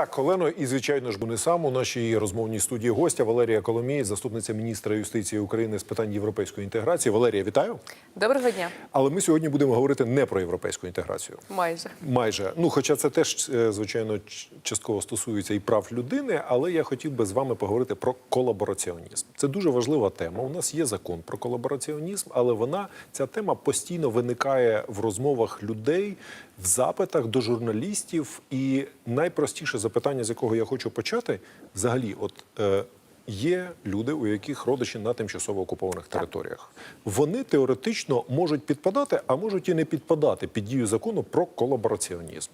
Так, Олено, і звичайно ж бо не сам у нашій розмовній студії гостя Валерія Коломієць, заступниця міністра юстиції України з питань європейської інтеграції. Валерія, вітаю. Доброго дня. Але ми сьогодні будемо говорити не про європейську інтеграцію. Майже Майже ну, хоча це теж е, звичайно частково стосується і прав людини, але я хотів би з вами поговорити про колабораціонізм. Це дуже важлива тема. У нас є закон про колабораціонізм, але вона ця тема постійно виникає в розмовах людей, в запитах до журналістів. І найпростіше запитання, з якого я хочу почати, взагалі, от. Е, Є люди, у яких родичі на тимчасово окупованих територіях. Вони теоретично можуть підпадати, а можуть і не підпадати під дію закону про колабораціонізм.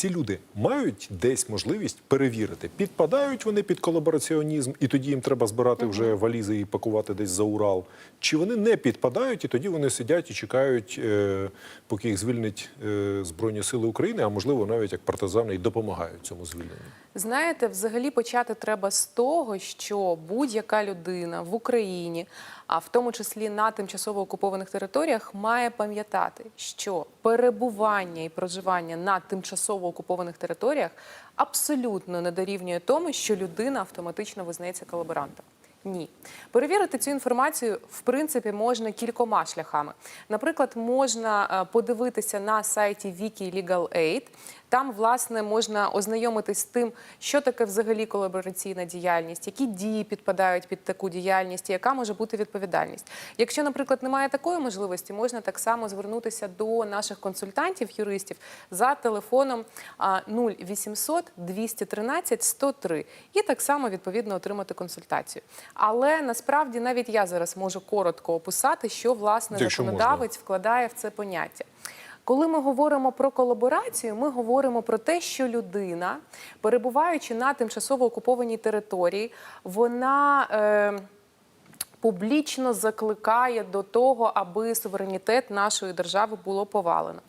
Ці люди мають десь можливість перевірити, підпадають вони під колабораціонізм, і тоді їм треба збирати вже валізи і пакувати десь за Урал. Чи вони не підпадають, і тоді вони сидять і чекають, е, поки їх звільнять е, Збройні Сили України, а можливо навіть як партизани і допомагають цьому звільненню. знаєте, взагалі почати треба з того, що будь-яка людина в Україні, а в тому числі на тимчасово окупованих територіях, має пам'ятати, що перебування і проживання на тимчасово окупованих територіях абсолютно не дорівнює тому, що людина автоматично визнається колаборантом. Ні, перевірити цю інформацію в принципі можна кількома шляхами. Наприклад, можна е, подивитися на сайті Wiki Legal Aid. Там, власне, можна ознайомитись з тим, що таке взагалі колабораційна діяльність, які дії підпадають під таку діяльність, і яка може бути відповідальність. Якщо, наприклад, немає такої можливості, можна так само звернутися до наших консультантів, юристів за телефоном а, 0800 213 103 і так само відповідно отримати консультацію. Але насправді навіть я зараз можу коротко описати, що власне Якщо можна. законодавець вкладає в це поняття. Коли ми говоримо про колаборацію, ми говоримо про те, що людина, перебуваючи на тимчасово окупованій території, вона. Е, публічно закликає до того, аби суверенітет нашої держави було повалено.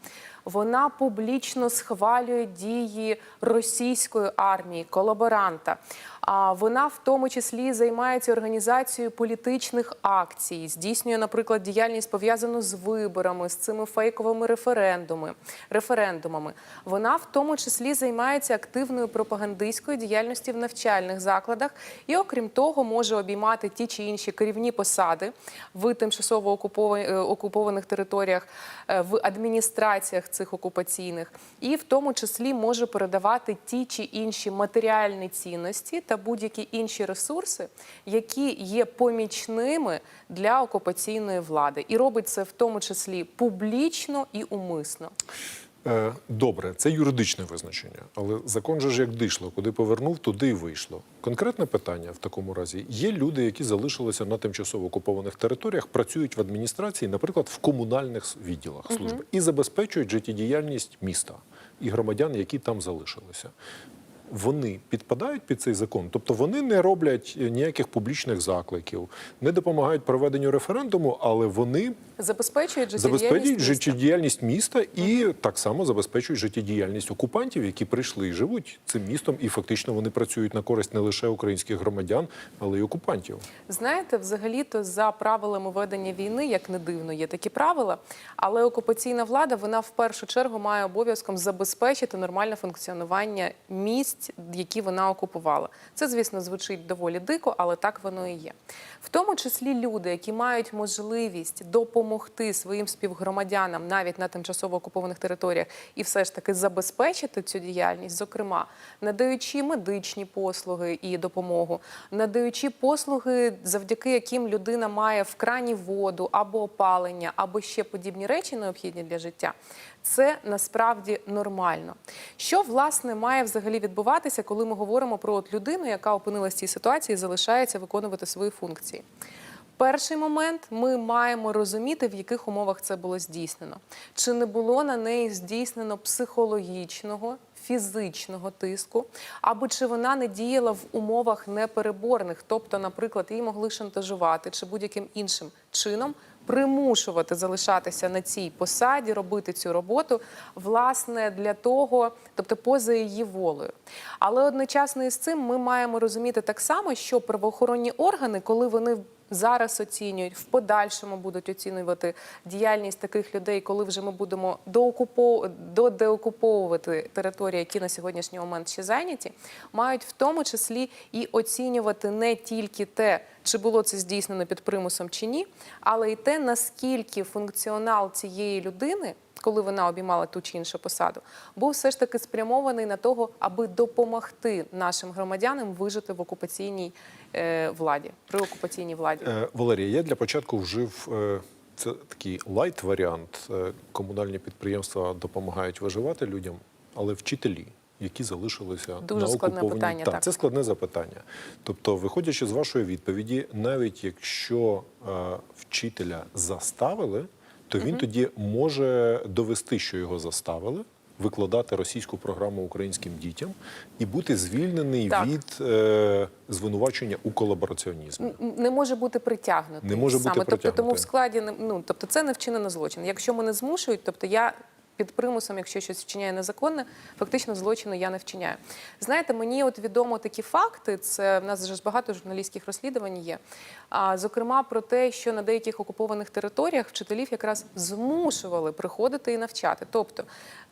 Вона публічно схвалює дії російської армії, колаборанта. А вона в тому числі займається організацією політичних акцій, здійснює, наприклад, діяльність пов'язану з виборами, з цими фейковими референдумами. референдумами. Вона в тому числі займається активною пропагандистською діяльністю в навчальних закладах і, окрім того, може обіймати ті чи інші керівні посади в тимчасово окупованих, окупованих територіях, е, в адміністраціях цих окупаційних, і в тому числі може передавати ті чи інші матеріальні цінності та будь-які інші ресурси, які є помічними для окупаційної влади, і робить це в тому числі публічно і умисно. Е, Добре, це юридичне визначення, але закон же ж як дишло, куди повернув, туди й вийшло. Конкретне питання в такому разі: є люди, які залишилися на тимчасово окупованих територіях, працюють в адміністрації, наприклад, в комунальних відділах служби, і забезпечують життєдіяльність міста і громадян, які там залишилися. Вони підпадають під цей закон, тобто вони не роблять е, ніяких публічних закликів, не допомагають проведенню референдуму, але вони Забезпечують забезпечують життєдіяльність міста. міста і так само забезпечують життєдіяльність окупантів, які прийшли і живуть цим містом, і фактично вони працюють на користь не лише українських громадян, але й окупантів. Знаєте, взагалі-то за правилами ведення війни, як не дивно, є такі правила, але окупаційна влада вона в першу чергу має обов'язком забезпечити нормальне функціонування місць, які вона окупувала. Це, звісно, звучить доволі дико, але так воно і є. В тому числі люди, які мають можливість допомогти своїм співгромадянам навіть на тимчасово окупованих територіях і все ж таки забезпечити цю діяльність, зокрема, надаючи медичні послуги і допомогу, надаючи послуги, завдяки яким людина має в крані воду або опалення, або ще подібні речі необхідні для життя. Це насправді нормально. Що власне має взагалі відбуватися, коли ми говоримо про от людину, яка опинилася в цій ситуації і залишається виконувати свої функції? Перший момент ми маємо розуміти, в яких умовах це було здійснено. Чи не було на неї здійснено психологічного, фізичного тиску, або чи вона не діяла в умовах непереборних, тобто, наприклад, її могли шантажувати чи будь-яким іншим чином примушувати залишатися на цій посаді, робити цю роботу, власне, для того, тобто поза її волею. Але одночасно із цим ми маємо розуміти так само, що правоохоронні органи, коли вони зараз оцінюють, в подальшому будуть оцінювати діяльність таких людей, коли вже ми будемо додеокуповувати території, які на сьогоднішній момент ще зайняті, мають в тому числі і оцінювати не тільки те, чи було це здійснено під примусом чи ні, але й те, наскільки функціонал цієї людини. Коли вона обіймала ту чи іншу посаду, був все ж таки спрямований на того, аби допомогти нашим громадянам вижити в окупаційній е, владі, при окупаційній владі. Е, Валерія, я для початку вжив е, це такий лайт варіант. Комунальні підприємства допомагають виживати людям, але вчителі, які залишилися Дуже на складне окупованій... питання, Так, так. це складне запитання. Тобто, виходячи з вашої відповіді, навіть якщо е, вчителя заставили, то він тоді може довести, що його заставили. Викладати російську програму українським дітям і бути звільнений Так. від е, звинувачення у колабораціонізмі. Не може бути притягнутий Не може бути саме. Тобто, тому в складі не- ну, тобто це не вчинено злочин. Якщо мене змушують, тобто я під примусом, якщо щось вчиняє незаконне, фактично злочину я не вчиняю. Знаєте, мені от відомо такі факти. Це в нас вже багато журналістських розслідувань є. А зокрема про те, що на деяких окупованих територіях вчителів якраз змушували приходити і навчати. Тобто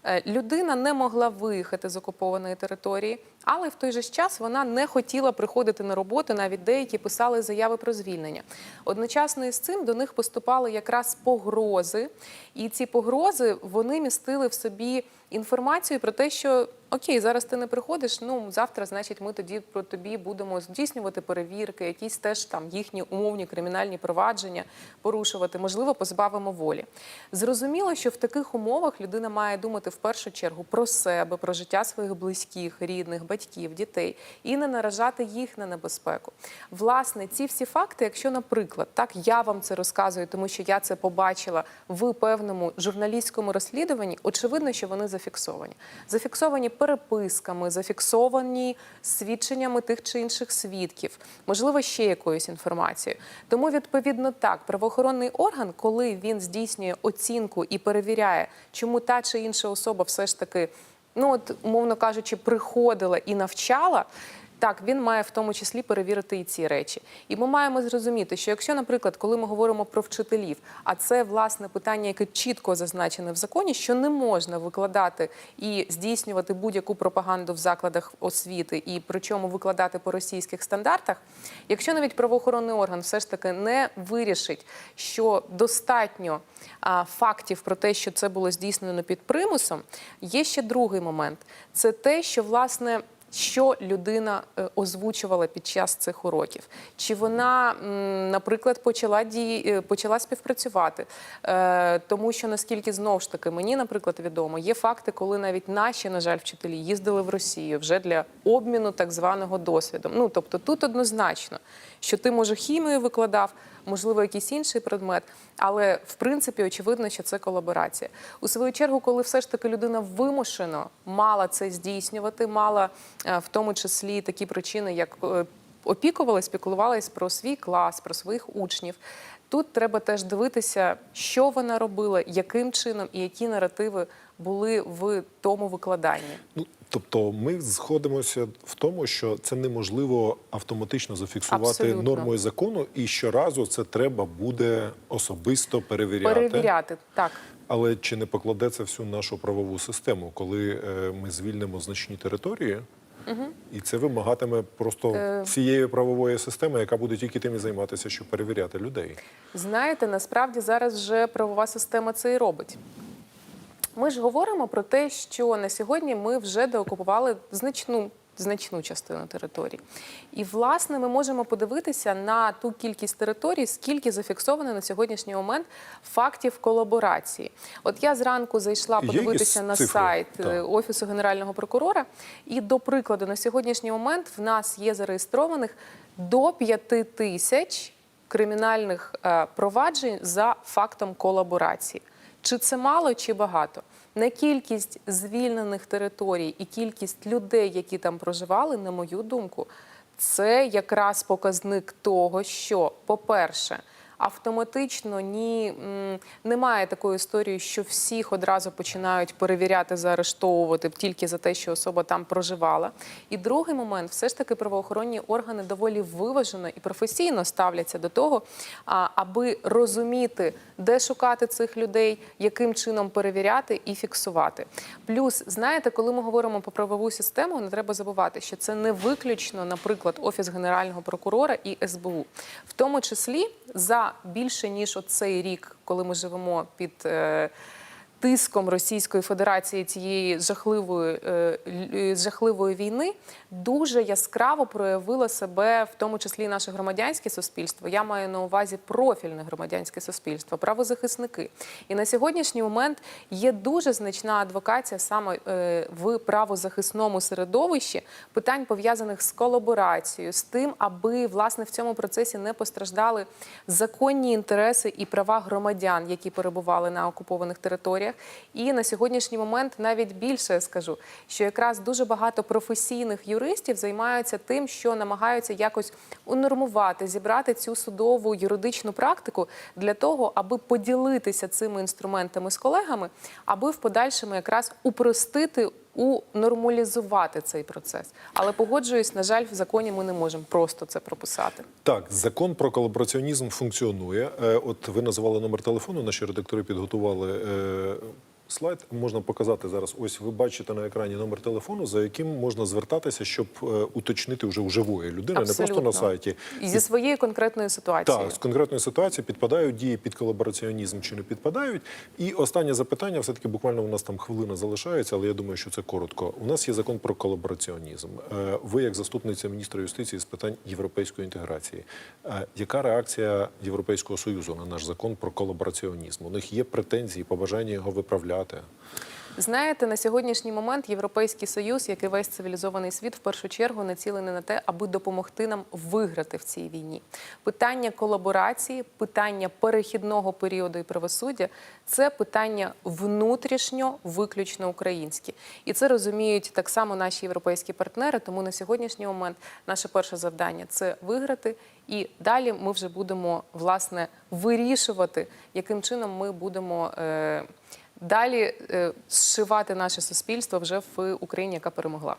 е, людина не могла виїхати з окупованої території, але в той же час вона не хотіла приходити на роботу. Навіть деякі писали заяви про звільнення. Одночасно із цим до них поступали якраз погрози, і ці погрози вони містили в собі інформацію про те, що окей, зараз ти не приходиш. Ну завтра, значить, ми тоді про тобі будемо здійснювати перевірки, якісь теж там їхні умовні кримінальні провадження порушувати, можливо, позбавимо волі. Зрозуміло, що в таких умовах людина має думати в першу чергу про себе, про життя своїх близьких, рідних, батьків, дітей і не наражати їх на небезпеку. Власне, ці всі факти, якщо, наприклад, так я вам це розказую, тому що я це побачила в певному журналістському розслідуванні, очевидно, що вони зафіксовані. Зафіксовані переписками, зафіксовані свідченнями тих чи інших свідків, можливо, ще якоюсь інформацією. Тому, відповідно, так, правоохоронний орган, коли він здійснює оцінку і перевіряє, чому та чи інша особа все ж таки, ну от, умовно кажучи, приходила і навчала. Так, він має в тому числі перевірити і ці речі. І ми маємо зрозуміти, що якщо, наприклад, коли ми говоримо про вчителів, а це власне питання, яке чітко зазначене в законі, що не можна викладати і здійснювати будь-яку пропаганду в закладах освіти, і причому викладати по російських стандартах, якщо навіть правоохоронний орган все ж таки не вирішить, що достатньо а, фактів про те, що це було здійснено під примусом, є ще другий момент: це те, що власне що людина е, озвучувала під час цих уроків. Чи вона, наприклад, почала дії, е, почала співпрацювати? Е, Тому що наскільки знову ж таки мені, наприклад, відомо, є факти, коли навіть наші, на жаль, вчителі їздили в Росію вже для обміну так званого досвідом. Ну тобто тут однозначно, що ти може хімію викладав. Можливо, якийсь інший предмет, але в принципі очевидно, що це колаборація. У свою чергу, коли все ж таки людина вимушено мала це здійснювати, мала е, в тому числі такі причини, як е, опікувалась, спікулювалась про свій клас, про своїх учнів. Тут треба теж дивитися, що вона робила, яким чином і які наративи були в тому викладанні. Ну, тобто ми сходимося в тому, що це неможливо автоматично зафіксувати Абсолютно. нормою закону, і щоразу це треба буде особисто перевіряти. Перевіряти так. Але чи не покладе це всю нашу правову систему, коли е, ми звільнимо значні території? І це вимагатиме просто Е. цієї правової системи, яка буде тільки тим і займатися, щоб перевіряти людей. Знаєте, насправді зараз вже правова система це і робить. Ми ж говоримо про те, що на сьогодні ми вже деокупували значну. Значну частину території. І, власне, ми можемо подивитися на ту кількість територій, скільки зафіксовано на сьогоднішній момент фактів колаборації. От я зранку зайшла подивитися на цифри? сайт е, Так. Офісу Генерального прокурора. І, до прикладу, на сьогоднішній момент в нас є зареєстрованих до 5 тисяч кримінальних е, проваджень за фактом колаборації. Чи це мало, чи багато? На кількість звільнених територій і кількість людей, які там проживали, на мою думку, це якраз показник того, що, по-перше, автоматично ні немає такої історії, що всіх одразу починають перевіряти, заарештовувати тільки за те, що особа там проживала. І другий момент, все ж таки, правоохоронні органи доволі виважено і професійно ставляться до того, аби розуміти, де шукати цих людей, яким чином перевіряти і фіксувати. Плюс, знаєте, коли ми говоримо про правову систему, не треба забувати, що це не виключно, наприклад, офіс генерального прокурора і СБУ, в тому числі за більше ніж оцей рік, коли ми живемо під. е, Тиском Російської Федерації цієї жахливої е, жахливої війни дуже яскраво проявило себе, в тому числі і наше громадянське суспільство. Я маю на увазі профільне громадянське суспільство, правозахисники. І на сьогоднішній момент є дуже значна адвокація саме е, в правозахисному середовищі питань пов'язаних з колаборацією, з тим, аби власне в цьому процесі не постраждали законні інтереси і права громадян, які перебували на окупованих територіях. І на сьогоднішній момент навіть більше скажу, що якраз дуже багато професійних юристів займаються тим, що намагаються якось унормувати, зібрати цю судову юридичну практику для того, аби поділитися цими інструментами з колегами, аби в подальшому якраз упростити. Унормалізувати цей процес, але погоджуюсь, на жаль, в законі ми не можемо просто це прописати. Так, закон про колабораціонізм функціонує. Е, От ви називали номер телефону, наші редактори підготували е, слайд. Можна показати зараз. Ось ви бачите на екрані номер телефону, за яким можна звертатися, щоб е, уточнити вже у живої людини, не просто на сайті. І зі своєю конкретною ситуацією. Так, з конкретної ситуації підпадають дії під колабораціонізм чи не підпадають. І останнє запитання, все таки буквально у нас там хвилина залишається, але я думаю, що це коротко. У нас є закон про колабораціонізм. Е, Ви, як заступниця міністра юстиції з питань європейської інтеграції, е, яка реакція Європейського союзу на наш закон про колабораціонізм? У них є претензії, побажання його виправляти. Знаєте, на сьогоднішній момент Європейський Союз, як і весь цивілізований світ, в першу чергу націлений на те, аби допомогти нам виграти в цій війні. Питання колаборації, питання перехідного періоду і правосуддя це питання внутрішньо виключно українські, і це розуміють так само наші європейські партнери. Тому на сьогоднішній момент наше перше завдання це виграти. І далі ми вже будемо власне вирішувати, яким чином ми будемо. Е- далі е, зшивати наше суспільство вже в Україні, яка перемогла.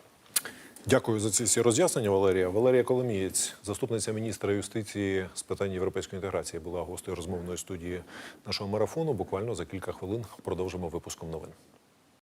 Дякую за ці всі роз'яснення, Валерія. Валерія Коломієць, заступниця міністра юстиції з питань європейської інтеграції, була гостею розмовної студії нашого марафону. Буквально за кілька хвилин продовжимо випуском новин.